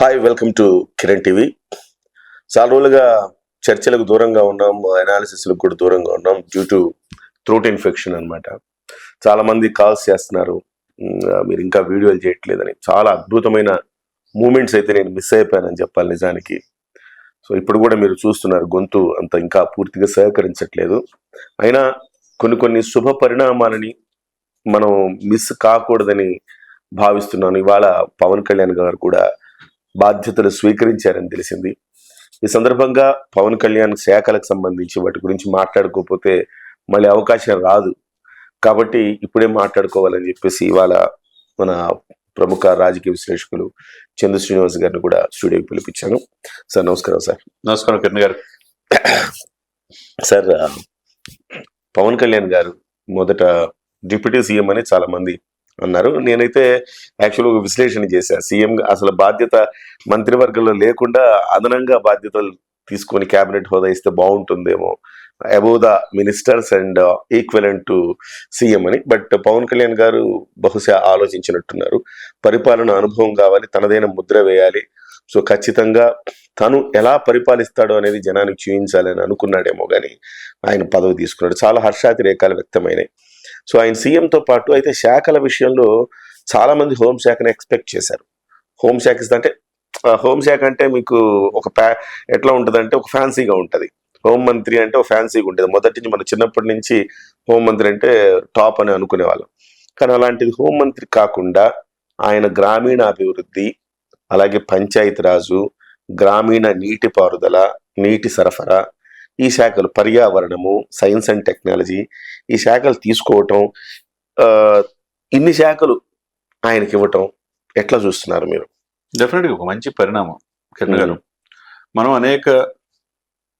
Hi welcome to Kiran TV చాలా రోజులుగా చర్చలకు దూరంగా ఉన్నాం అనాలిసిస్లకు కూడా దూరంగా ఉన్నాం డ్యూ టు థ్రోట్ ఇన్ఫెక్షన్ అన్నమాట. చాలామంది కాల్స్ చేస్తున్నారు మీరు ఇంకా వీడియోలు చేయట్లేదని. చాలా అద్భుతమైన మూమెంట్స్ అయితే నేను మిస్ అయిపోయానని చెప్పాలి నిజానికి. సో ఇప్పుడు కూడా మీరు చూస్తున్నారు గొంతు అంత ఇంకా పూర్తిగా సహకరించట్లేదు అయినా కొన్ని కొన్ని శుభ పరిణామాలని మనం మిస్ కాకూడదని భావిస్తున్నాను. ఇవాళ పవన్ కళ్యాణ్ గారు కూడా బాధ్యతలు స్వీకరించారని తెలిసింది. ఈ సందర్భంగా పవన్ కళ్యాణ్ శాఖలకు సంబంధించి వాటి గురించి మాట్లాడుకోకపోతే మళ్ళీ అవకాశం రాదు. కాబట్టి ఇప్పుడే మాట్లాడుకోవాలని చెప్పేసి ఇవాళ మన ప్రముఖ రాజకీయ విశ్లేషకులు చంద్ర శ్రీనివాస్ గారిని కూడా స్టూడియోకి పిలిపించాను. సార్ నమస్కారం సార్. నమస్కారం కిరణ్ గారు. సార్ పవన్ కళ్యాణ్ గారు మొదట డిప్యూటీ సీఎం అని చాలా మంది అన్నారు. నేనైతే యాక్చువల్గా ఒక విశ్లేషణ చేశాను సీఎం అసలు బాధ్యత మంత్రివర్గంలో లేకుండా అదనంగా బాధ్యతలు తీసుకొని క్యాబినెట్ హోదా ఇస్తే బాగుంటుందేమో. Above the ministers and equivalent to CM అని. బట్ పవన్ కళ్యాణ్ గారు బహుశా ఆలోచించినట్టున్నారు. పరిపాలన అనుభవం కావాలి తనదైన ముద్ర వేయాలి. సో ఖచ్చితంగా తను ఎలా పరిపాలిస్తాడో అనేది జనానికి చూపించాలని అనుకున్నాడేమో కానీ ఆయన పదవి తీసుకున్నాడు. చాలా హర్షాతిరేకాలు వ్యక్తమైనాయి. సో ఆయన సీఎంతో పాటు అయితే శాఖల విషయంలో చాలామంది హోంశాఖను ఎక్స్పెక్ట్ చేశారు. హోంశాఖ ఇస్తే అంటే హోంశాఖ అంటే మీకు ఒక ప్యా ఎట్లా ఉంటుందంటే ఒక ఫ్యాన్సీగా ఉంటుంది. హోం మంత్రి అంటే ఒక ఫ్యాన్సీగా ఉంటుంది. మొదటి నుంచి మన చిన్నప్పటి నుంచి హోం మంత్రి అంటే టాప్ అని అనుకునేవాళ్ళం కానీ అలాంటిది హోం మంత్రి కాకుండా ఆయన గ్రామీణ అభివృద్ధి అలాగే పంచాయతీరాజు గ్రామీణ నీటిపారుదల నీటి సరఫరా ఈ శాఖలు పర్యావరణము సైన్స్ అండ్ టెక్నాలజీ ఈ శాఖలు తీసుకోవటం ఇన్ని శాఖలు ఆయనకి ఇవ్వటం ఎట్లా చూస్తున్నారు మీరు? డెఫినెట్గా ఒక మంచి పరిణామం కిరణ్ గారు. మనం అనేక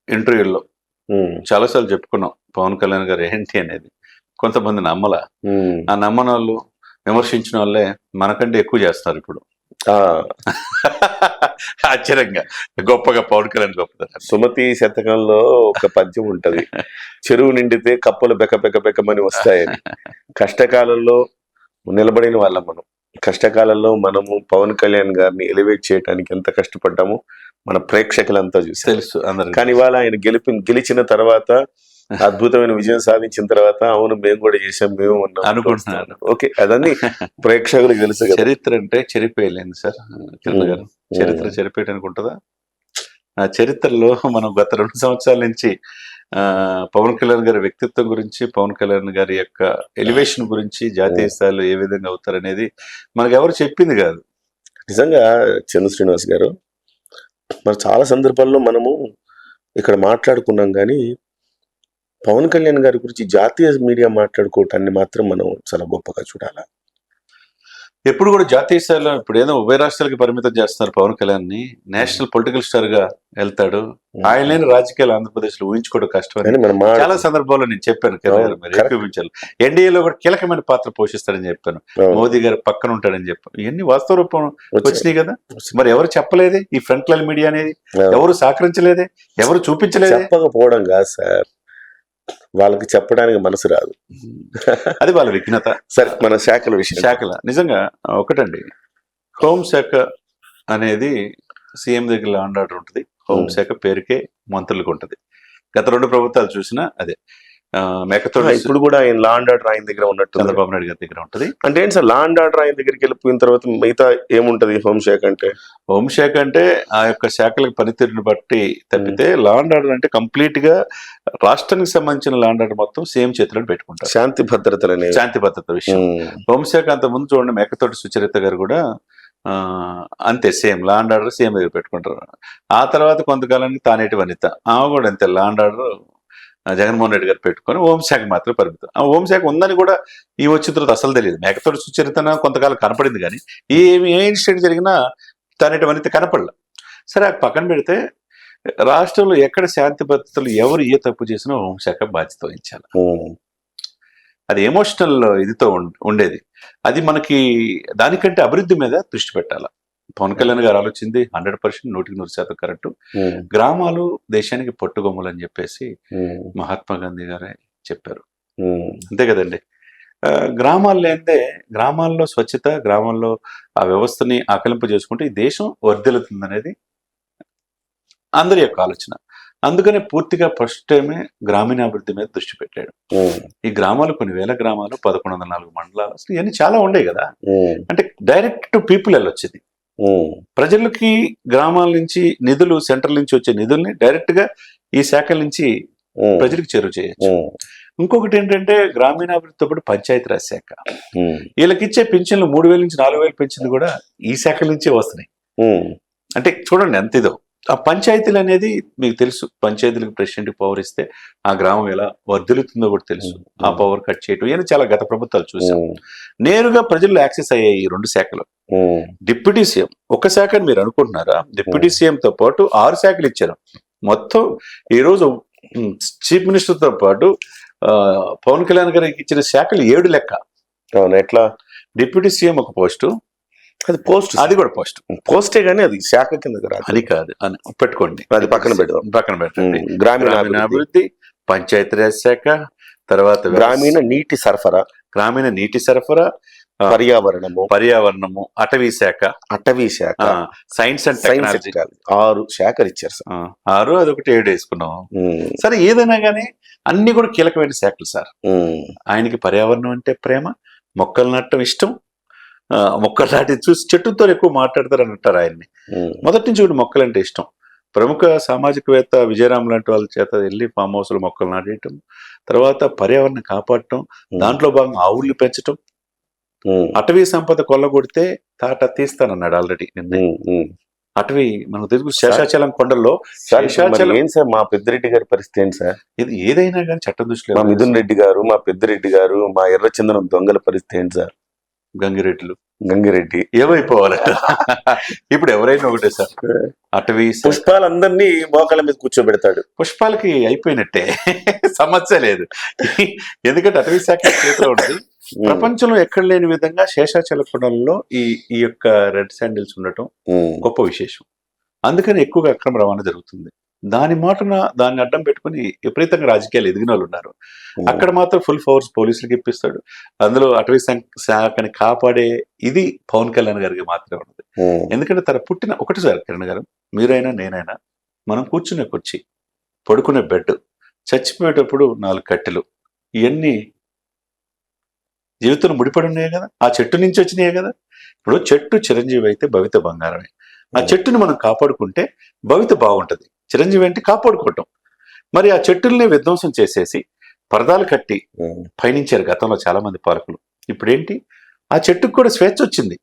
ఇంటర్వ్యూల్లో చాలాసార్లు చెప్పుకున్నాం పవన్ కళ్యాణ్ గారు ఏంటి అనేది. కొంతమంది నమ్మల. ఆ నమ్మని వాళ్ళు విమర్శించిన వాళ్ళే మనకంటే ఎక్కువ చేస్తారు ఇప్పుడు. ఆశ్చర్యంగా. గొప్పగా పవన్ కళ్యాణ్ గొప్పదనం సుమతి శతకంలో ఒక పద్యం ఉంటది. చెరువు నిండితే కప్పలు బెక బెక బెకమని వస్తాయని. కష్టకాలంలో నిలబడిన వాళ్ళం మనం. కష్టకాలంలో మనము పవన్ కళ్యాణ్ గారిని ఎలివేట్ చేయడానికి ఎంత కష్టపడ్డామో మన ప్రేక్షకులంతా చూసారు తెలుసు కానీ ఇవాళ ఆయన గెలిపి గెలిచిన తర్వాత అద్భుతమైన విజయం సాధించిన తర్వాత అవును మేము కూడా చేసాం మేము ఉన్నాం. అనుకుంటున్నాను. ఓకే అదన్నీ ప్రేక్షకులకు తెలుసు చరిత్ర అంటే చెరిపేయలేదు సార్ కిరణ్ గారు. చరిత్ర చెరిపేయడానికి ఉంటుందా? ఆ చరిత్రలో మనం గత రెండు సంవత్సరాల నుంచి పవన్ కళ్యాణ్ గారి వ్యక్తిత్వం గురించి పవన్ కళ్యాణ్ గారి యొక్క ఎలివేషన్ గురించి జాతీయ స్థాయిలో ఏ విధంగా అవుతారనేది మనకు ఎవరు చెప్పింది కాదు. నిజంగా చంద్ర శ్రీనివాస్ గారు మరి చాలా సందర్భాల్లో మనము ఇక్కడ మాట్లాడుకున్నాం కానీ పవన్ కళ్యాణ్ గారి గురించి జాతీయ మీడియా మాట్లాడుకోవటాన్ని మాత్రం మనం చాలా గొప్పగా చూడాలి? ఎప్పుడు కూడా జాతీయ స్థాయిలో ఇప్పుడు ఏదో ఉభయ రాష్ట్రాలకి పరిమితం చేస్తున్నారు పవన్ కళ్యాణ్ని నేషనల్ పొలిటికల్ స్టార్గా వెళ్తాడు ఆయన లేని రాజకీయాలు ఆంధ్రప్రదేశ్లో ఊహించుకోవడం కష్టం చాలా సందర్భాల్లో నేను చెప్పాను ఎన్డీఏలో కూడా కీలకమైన పాత్ర పోషిస్తాడని చెప్పాను. మోదీ గారు పక్కన ఉంటాడని చెప్పాను. ఇవన్నీ వాస్తవ రూపం. వచ్చినాయి కదా. మరి ఎవరు చెప్పలేదే? ఈ ఫ్రంట్ లైన్ మీడియా అనేది. ఎవరు సహకరించలేదే? ఎవరు చూపించలేదే? చెప్పకపోవడం కాదు సార్. వాళ్ళకి చెప్పడానికి మనసు రాదు. అది వాళ్ళ విఘ్నత. సరే మన శాఖల విషయం. శాఖల. నిజంగా ఒకటండి. హోంశాఖ అనేది సీఎం దగ్గర లాండ్ ఆర్డర్ ఉంటుంది. హోంశాఖ పేరుకే మంత్రులకు ఉంటుంది. గత రెండు ప్రభుత్వాలు చూసినా అదే. ఆ, మేకతోటి ఇప్పుడు కూడా ఆయన లా అండ్ ఆర్డర్ ఆయన దగ్గర ఉన్నట్టు చంద్రబాబు నాయుడు గారి దగ్గర ఉంటుంది. అంటే ఏంటి సార్ లా అండ్ ఆర్డర్ ఆయన దగ్గరికి వెళ్ళిపోయిన తర్వాత మిగతా ఏముంటది హోంశాఖ అంటే? హోంశాఖ అంటే ఆ యొక్క శాఖలకు పనితీరుని బట్టి తప్పితే లాండ్ ఆర్డర్ అంటే కంప్లీట్గా రాష్ట్రానికి సంబంధించిన లాండ్ ఆర్డర్ మొత్తం సేమ్ చేతిలో పెట్టుకుంటారు. శాంతి భద్రతలు శాంతి భద్రత విషయం. హోంశాఖ అంత ముందు చూడండి మేకతోటి సుచరిత గారు కూడా ఆ, అంతే సేమ్ లాండ్ ఆర్డర్ సేమ్ దగ్గర పెట్టుకుంటారు. ఆ తర్వాత కొంతకాలానికి తానేటి వనిత. ఆమె కూడా అంతే లాండ్ ఆర్డర్ జగన్మోహన్ రెడ్డి గారు పెట్టుకొని హోంశాఖ మాత్రం పరిమితం. ఆ హోంశాఖ ఉందని కూడా ఈ వచ్చిన తర్వాత అసలు తెలియదు. మేకతోటి సుచరితన కొంతకాలం కనపడింది కానీ ఏమి ఏ ఇన్సిడెంట్ జరిగినా తానేటి వనిత కనపడలే. సరే అది పక్కన పెడితే రాష్ట్రంలో ఎక్కడ శాంతి భద్రతలు ఎవరు ఏ తప్పు చేసినా హోంశాఖ బాధ్యత వహించాలి. అది ఎమోషనల్ ఇదితో ఉండేది. అది మనకి దానికంటే అభివృద్ధి మీద దృష్టి పెట్టాలి? పవన్ కళ్యాణ్ గారు ఆలోచింది హండ్రెడ్ పర్సెంట్ నూటికి నూరు శాతం కరెక్ట్. గ్రామాలు దేశానికి పట్టుగొమ్మలు అని చెప్పేసి మహాత్మా గాంధీ గారే చెప్పారు. అంతే కదండి. ఆ, గ్రామాల్లో ఏంటే గ్రామాల్లో స్వచ్ఛత గ్రామాల్లో ఆ వ్యవస్థని ఆకలింప చేసుకుంటే ఈ దేశం వర్ధిల్లుతుంది అనేది అందరి యొక్క ఆలోచన. అందుకనే పూర్తిగా ఫస్ట్ టైమే గ్రామీణాభివృద్ధి మీద దృష్టి పెట్టాడు. ఈ గ్రామాలు కొన్ని వేల గ్రామాలు పదకొండు వందల నాలుగు మండలాలు అసలు ఇవన్నీ చాలా ఉండే కదా. అంటే డైరెక్ట్ టు పీపుల్ వెళ్ళొచ్చింది. ప్రజలకి గ్రామాల నుంచి నిధులు సెంట్రల్ నుంచి వచ్చే నిధుల్ని డైరెక్ట్గా ఈ శాఖల నుంచి ప్రజలకు చేరువ చేయొచ్చు. ఇంకొకటి ఏంటంటే గ్రామీణాభివృద్ధితో పాటు పంచాయతీరాజ్ శాఖ. వీళ్ళకి ఇచ్చే పెన్షన్లు మూడు వేల నుంచి నాలుగు వేలు పెంచింది కూడా ఈ శాఖల నుంచే వస్తున్నాయి. అంటే చూడండి ఎంత ఇదో. ఆ పంచాయతీలు అనేది మీకు తెలుసు. పంచాయతీలకు ప్రెసిడెంట్ పవర్ ఇస్తే ఆ గ్రామం ఎలా వర్ధిల్లుతుందో కూడా తెలుసు. ఆ పవర్ కట్ చేయటం. ఇవన్నీ చాలా గత ప్రభుత్వాలు చూసాం. నేరుగా ప్రజల్లో యాక్సెస్ అయ్యాయి ఈ రెండు శాఖలు. డిప్యూటీ సీఎం ఒక శాఖని మీరు అనుకుంటున్నారా? డిప్యూటీ సీఎం తో పాటు ఆరు శాఖలు ఇచ్చారు. మొత్తం ఈ రోజు ఉమ్, చీఫ్ మినిస్టర్తో పాటు పవన్ కళ్యాణ్ గారికి ఇచ్చిన శాఖలు ఏడు లెక్క. అవును ఎట్లా? డిప్యూటీ సీఎం ఒక పోస్టు అది పోస్ట్ అది కూడా పోస్ట్. పోస్టే గానీ అది శాఖ కిందకి రాదు. అది కాదు అని పెట్టుకోండి. అది పక్కన పెడదాం. పక్కన పెట్టండి. గ్రామీణ అభివృద్ధి, పంచాయతీరాజ్ శాఖ తర్వాత గ్రామీణ నీటి సరఫరా. గ్రామీణ నీటి సరఫరా పర్యావరణము. పర్యావరణము అటవీ శాఖ. అటవీ శాఖ. Science and technology. ఆరు శాఖలు ఇచ్చారు సార్. ఆరు అదొకటి ఏడు వేసుకున్నాం. సరే ఏదైనా కానీ అన్ని కూడా కీలకమైన శాఖలు సార్. ఆయనకి పర్యావరణం అంటే ప్రేమ మొక్కలు నాటడం ఇష్టం ఆ, మొక్కలు నాటి చూసి చెట్టుతో ఎక్కువ మాట్లాడతారు అని అంటారు ఆయన్ని. మొదటి నుంచి కూడా మొక్కలు అంటే ఇష్టం. ప్రముఖ సామాజికవేత్త విజయరామ్ లాంటి వాళ్ళ చేత వెళ్ళి ఫామ్ హౌస్లో మొక్కలు నాటేయటం తర్వాత పర్యావరణం కాపాడటం దాంట్లో భాగంగా ఆవుల్ని పెంచటం. అటవీ సంపద కొల్లగొడితే తాట తీస్తానన్నాడు ఆల్రెడీ నిన్న. అటవీ మనకు తెలుగు శేషాచలం కొండల్లో శేషాచలం ఏం సార్ మా పెద్దిరెడ్డి గారి పరిస్థితి ఏంటి సార్? ఇది ఏదైనా కానీ చట్టం దృష్టిలో మా మిథున్ రెడ్డి గారు మా పెద్దిరెడ్డి గారు మా ఎర్రచందనం దొంగల పరిస్థితి ఏంటి సార్? గంగిరెడ్లు గంగిరెడ్డి. ఏమైపోవాలట ఇప్పుడు ఎవరైనా ఒకటే సార్. అటవీ పుష్పాలందరినీ మోకాళ్ళ మీద కూర్చోబెడతాడు. పుష్పాలకి అయిపోయినట్టే. సమస్య లేదు. ఎందుకంటే అటవీ శాఖ చేతిలో ఉంటుంది ప్రపంచంలో ఎక్కడ లేని విధంగా శేషాచల కొండలలో ఈ ఈ యొక్క రెడ్ శాండిల్స్ ఉండటం గొప్ప విశేషం. అందుకని ఎక్కువగా అక్రమ రవాణా జరుగుతుంది. దాని మాటన దాన్ని అడ్డం పెట్టుకుని విపరీతంగా రాజకీయాలు ఎదిగిన వాళ్ళు ఉన్నారు. అక్కడ మాత్రం ఫుల్ ఫోర్స్ పోలీసులకు ఇప్పిస్తాడు. అందులో అటవీ శాఖని కాపాడే ఇది పవన్ కళ్యాణ్ గారికి మాత్రమే ఉన్నది. ఎందుకంటే తన పుట్టిన ఒకటి సార్ కిరణ్ గారు మీరైనా నేనైనా మనం కూర్చునే కుర్చీ పడుకునే బెడ్ చచ్చిపోయేటప్పుడు నాలుగు కట్టెలు ఇవన్నీ జీవితంలో ముడిపడి ఉన్నాయి కదా? ఆ చెట్టు నుంచి వచ్చినాయి కదా? ఇప్పుడు చెట్టు చిరంజీవి అయితే భవిత బంగారమే. ఆ చెట్టుని మనం కాపాడుకుంటే భవిత బాగుంటది. చిరంజీవి అంటే కాపాడుకోవటం. మరి ఆ చెట్టుల్ని విధ్వంసం చేసేసి పరదాలు కట్టి పయనించారు గతంలో చాలా మంది పాలకులు. ఇప్పుడేంటి? ఆ చెట్టుకు కూడా స్వేచ్ఛ వచ్చింది.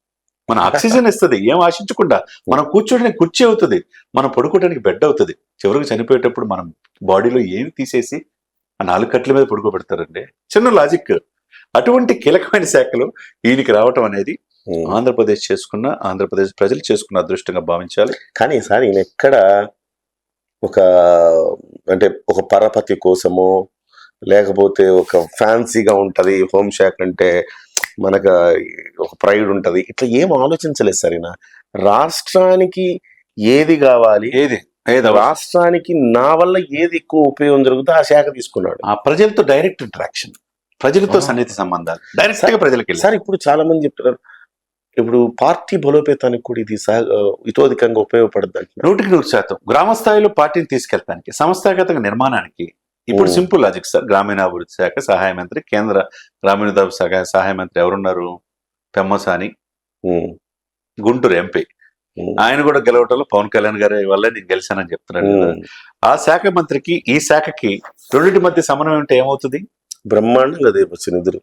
మన ఆక్సిజన్ ఇస్తుంది. ఏం ఆశించకుండా మనం కూర్చోడానికి కుర్చీ అవుతుంది. మనం పడుకోవడానికి బెడ్ అవుతుంది. చివరికి చనిపోయేటప్పుడు మనం బాడీలో ఏమి తీసేసి ఆ నాలుగు కట్ల మీద పడుకోబెడతారండి? చిన్న లాజిక్. అటువంటి కీలకమైన శాఖలు ఈయనకి రావటం అనేది. ఆంధ్రప్రదేశ్ చేసుకున్న ఆంధ్రప్రదేశ్ ప్రజలు చేసుకున్న అదృష్టంగా భావించాలి. కానీ సార్ ఈయన ఎక్కడ ఒక అంటే ఒక పరపతి కోసమో లేకపోతే ఒక ఫ్యాన్సీగా ఉంటది హోంశాఖ అంటే మనకు ఒక ప్రైడ్ ఉంటది. ఇట్లా ఏం ఆలోచించలేదు సార్ ఈయన రాష్ట్రానికి ఏది కావాలి? ఏది? ఏదో రాష్ట్రానికి నా వల్ల ఏది ఎక్కువ ఉపయోగం జరుగుతుందో ఆ శాఖ తీసుకున్నాడు. ఆ ప్రజలతో డైరెక్ట్ ఇంటరాక్షన్. ప్రజలతో. సన్నిహిత సంబంధాలు. డైరెక్ట్గా ప్రజలకి. సార్ ఇప్పుడు చాలా మంది చెప్తున్నారు ఇప్పుడు పార్టీ బలోపేతానికి కూడా ఇది సహ- ఇతోధికంగా ఉపయోగపడుతుంది నూటికి నూరు శాతం. గ్రామ స్థాయిలో పార్టీని తీసుకెళ్తానికి సంస్థాగత నిర్మాణానికి. ఇప్పుడు. సింపుల్ లాజిక్ సార్ గ్రామీణాభివృద్ధి శాఖ సహాయ మంత్రి కేంద్ర గ్రామీణాభివృద్ధి శాఖ సహాయ మంత్రి ఎవరున్నారు? పెమ్మసాని. గుంటూరు ఎంపీ. ఆయన కూడా గెలవటంలో పవన్ కళ్యాణ్ గారి వల్ల నేను గెలిచానని చెప్తున్నాడు. ఆ శాఖ మంత్రికి ఈ శాఖకి రెండింటి మధ్య సమన్వయం ఉంటే ఏమవుతుంది? బ్రహ్మాండంగా అదే నిధులు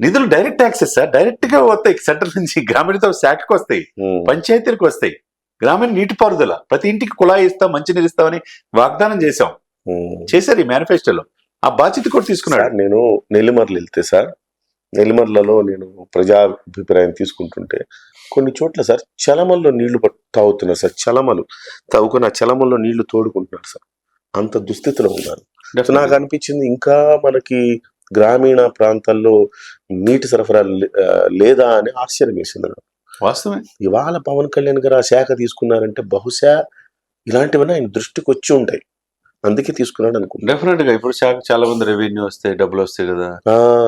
నిధులు డైరెక్ట్ యాక్సెస్ సార్. డైరెక్ట్గా వస్తాయి. సెంటర్ నుంచి గ్రామీణ శాఖకు వస్తాయి. పంచాయతీలకు వస్తాయి. గ్రామీణ నీటిపారుదల. ప్రతి ఇంటికి కుళాయి ఇస్తాం మంచినీరు ఇస్తామని వాగ్దానం చేశాం. చేశారు ఈ మేనిఫెస్టోలో ఆ బాధ్యత కూడా తీసుకున్నాడు. నేను నెల్లిమర్లు వెళ్తే సార్ నెల్లిమర్లలో నేను ప్రజాభిప్రాయం తీసుకుంటుంటే కొన్ని చోట్ల సార్ చలమల్లో నీళ్ళు తాగుతున్నారు సార్ చలమలు. తాగుకుని ఆ చలమల్లో నీళ్ళు తోడుకుంటున్నారు సార్. అంత దుస్థితిలో ఉన్నారు. నాకు అనిపించింది ఇంకా మనకి గ్రామీణ ప్రాంతాల్లో నీటి సరఫరా లేదా అని ఆశ్చర్యం వేసింది నాకు. వాస్తవమే. ఇవాళ పవన్ కళ్యాణ్ గారు ఆ శాఖ తీసుకున్నారంటే బహుశా ఇలాంటివన్నీ ఆయన దృష్టికి వచ్చి ఉంటాయి. అందుకే తీసుకున్నాడు అనుకుంటా. డెఫినెట్గా ఇప్పుడు శాఖ చాలా మంది రెవెన్యూ వస్తే డబ్బులు వస్తాయి కదా.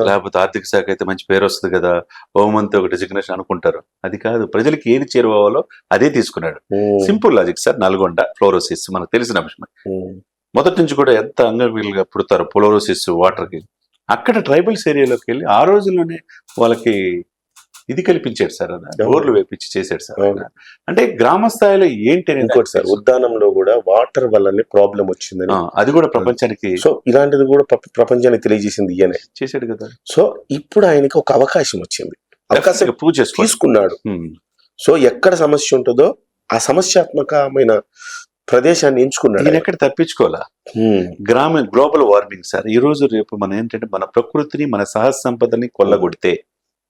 లేకపోతే ఆర్థిక శాఖ అయితే మంచి పేరు వస్తుంది కదా. హోమంతో ఒక డిజిగ్నేషన్ అనుకుంటారు. అది కాదు ప్రజలకు ఏది చేరువాలో అదే తీసుకున్నాడు. Simple logic sir Nalgonda fluorosis మనకు తెలిసిన అంశం ఉమ్, మొదటి నుంచి కూడా ఎంత అంగవీలుగా పుడతారు ఫ్లోరోసిస్ వాటర్కి? అక్కడ ట్రైబల్స్ ఏరియాలోకి వెళ్ళి ఆ రోజుల్లోనే వాళ్ళకి ఇది కల్పించాడు సార్ అది. రోడ్లు వేపించి చేశాడు సార్. అంటే గ్రామ స్థాయిలో ఏంటి అనేది ఇంకోటి సార్ ఉద్దానంలో కూడా వాటర్ వల్లనే ప్రాబ్లం వచ్చిందని. ఆ, అది కూడా ప్రపంచానికి సో ఇలాంటిది కూడా ప్ర- ప్రపంచానికి తెలియజేసింది ఈయనే. చేశాడు కదా. సో ఇప్పుడు ఆయనకి ఒక అవకాశం వచ్చింది. అవకాశం ప్రూవ్ చేసుకో తీసుకున్నాడు. సో ఎక్కడ సమస్య ఉంటుందో ఆ సమస్యాత్మకమైన ప్రదేశాన్ని ఎంచుకున్నాడు ఆయన. ఎక్కడ తప్పించుకోవాలా? గ్రామ గ్లోబల్ వార్మింగ్ సార్. ఈ రోజు రేపు మనం ఏంటంటే మన ప్రకృతిని మన సహజ సంపదని కొల్లగొడితే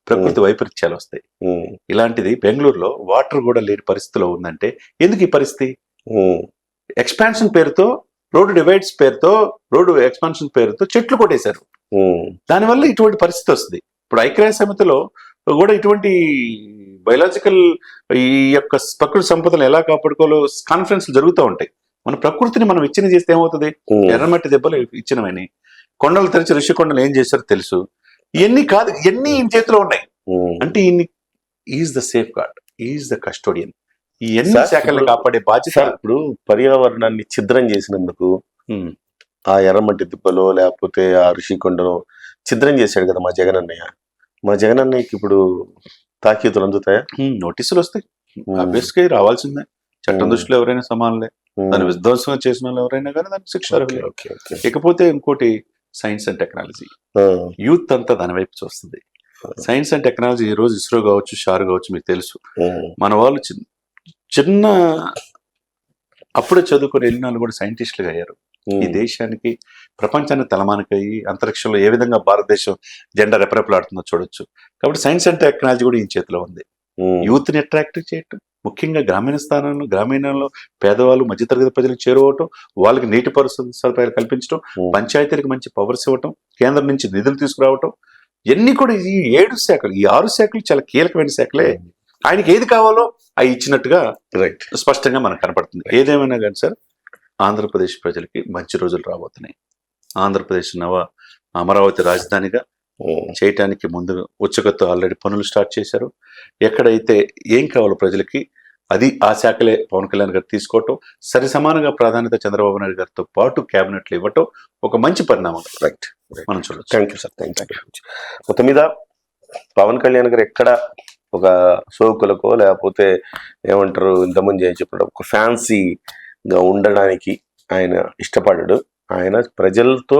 ప్రకృతి వైపరీత్యాలు వస్తాయి. ఇలాంటిది బెంగళూరులో వాటర్ కూడా లేని పరిస్థితిలో ఉందంటే ఎందుకు ఈ పరిస్థితి? ఎక్స్పాన్షన్ పేరుతో రోడ్డు డివైడ్స్ పేరుతో రోడ్డు ఎక్స్పాన్షన్ పేరుతో చెట్లు కొట్టేశారు. దానివల్ల ఇటువంటి పరిస్థితి వస్తుంది. ఇప్పుడు ఐక్యరాజ్య సమితిలో కూడా ఇటువంటి బయలాజికల్ ఈ యొక్క ప్రకృతి సంపదను ఎలా కాపాడుకోవాలో కాన్ఫరెన్స్ జరుగుతూ ఉంటాయి. మన ప్రకృతిని మనం ఇచ్చిన చేస్తే ఏమవుతుంది? ఎర్రమట్టి దెబ్బలు ఇచ్చినవని కొండలు తెరిచి ఋషికొండలు ఏం చేశారో తెలుసు. ఇవన్నీ కాదు ఇవన్నీ ఈయన చేతిలో ఉన్నాయి. అంటే ఈయన్ని is the safeguard is the custodian. ఈ ఎన్ని శాఖల్ని కాపాడే బాధ్యత ఇప్పుడు పర్యావరణాన్ని ఛిద్రం చేసినందుకు ఆ ఎర్రమట్టి దిబ్బలో లేకపోతే ఆ ఋషికొండలో ఛిద్రం చేశాడు కదా మా జగన్ అన్నయ్య మా జగన్ అన్నయ్యకి ఇప్పుడు తాకీతులు అందుతాయా? నోటీసులు వస్తాయి. గా రావాల్సిందే. చట్టం. దృష్టిలో ఎవరైనా సమానలే. ఉమ్. దాని విధ్వంసం చేసిన వాళ్ళు ఎవరైనా కానీ దానికి శిక్ష. ఇకపోతే ఇంకోటి సైన్స్ అండ్ టెక్నాలజీ. యూత్ అంతా దాని వైపు చూస్తుంది. సైన్స్ అండ్ టెక్నాలజీ ఈ రోజు ఇస్రో కావచ్చు షార్ కావచ్చు మీకు తెలుసు. మన వాళ్ళు చిన్న చిన్న అప్పుడే చదువుకొని వెళ్ళిన వాళ్ళు కూడా సైంటిస్టులుగా అయ్యారు. ఈ దేశానికి ప్రపంచాన్ని తలమానికయ్యి అంతరిక్షంలో ఏ విధంగా భారతదేశం జెండా రెపరెపలాడుతుందో చూడొచ్చు. కాబట్టి సైన్స్ అండ్ టెక్నాలజీ కూడా ఈ చేతిలో ఉంది. యూత్ని అట్రాక్ట్ చేయటం ముఖ్యంగా గ్రామీణ స్థానంలో గ్రామీణంలో పేదవాళ్ళు మధ్యతరగతి ప్రజలకు చేరువవటం వాళ్ళకి నీటి పరిస్థితి సదుపాయాలు కల్పించడం. పంచాయతీలకు మంచి పవర్స్ ఇవ్వటం కేంద్రం నుంచి నిధులు తీసుకురావటం ఇవన్నీ కూడా ఈ ఏడు శాఖలు ఈ ఆరు శాఖలు చాలా కీలకమైన శాఖలే. ఆయనకి ఏది కావాలో అవి ఇచ్చినట్టుగా రైట్ స్పష్టంగా మనకు కనపడుతుంది. ఏదేమైనా కానీ సార్ ఆంధ్రప్రదేశ్ ప్రజలకి మంచి రోజులు రాబోతున్నాయి. ఆంధ్రప్రదేశ్ నవ అమరావతి రాజధానిగా చేయటానికి ముందు ఉచ్చకతో ఆల్రెడీ పనులు స్టార్ట్ చేశారు. ఎక్కడైతే ఏం కావాలో ప్రజలకి అది ఆ శాఖలే పవన్ కళ్యాణ్ గారు తీసుకోవటం సరి సమానంగా ప్రాధాన్యత చంద్రబాబు నాయుడు గారితో పాటు క్యాబినెట్లు ఇవ్వటం ఒక మంచి పరిణామం. రైట్ మనం చూడొచ్చు. Thank you sir thank you మొత్తం మీద పవన్ కళ్యాణ్ గారు ఎక్కడ ఒక సోకులకో లేకపోతే ఏమంటారు ఇంతకుముందు ఏం చెప్పినట్టు ఒక గా ఉండడానికి ఆయన ఇష్టపడడు. ఆయన ప్రజలతో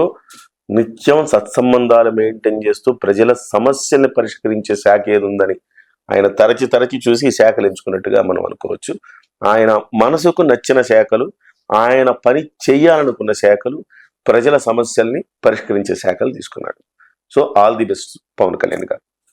నిత్యం సత్సంబంధాలు మెయింటైన్ చేస్తూ ప్రజల సమస్యల్ని పరిష్కరించే శాఖ ఏది ఉందని ఆయన తరచి తరచి చూసి శాఖలు ఎంచుకున్నట్టుగా మనం అనుకోవచ్చు. ఆయన మనసుకు నచ్చిన శాఖలు ఆయన పని చేయాలనుకున్న శాఖలు ప్రజల సమస్యల్ని పరిష్కరించే శాఖలు తీసుకున్నాడు. So all the best Pawan Kalyan garu.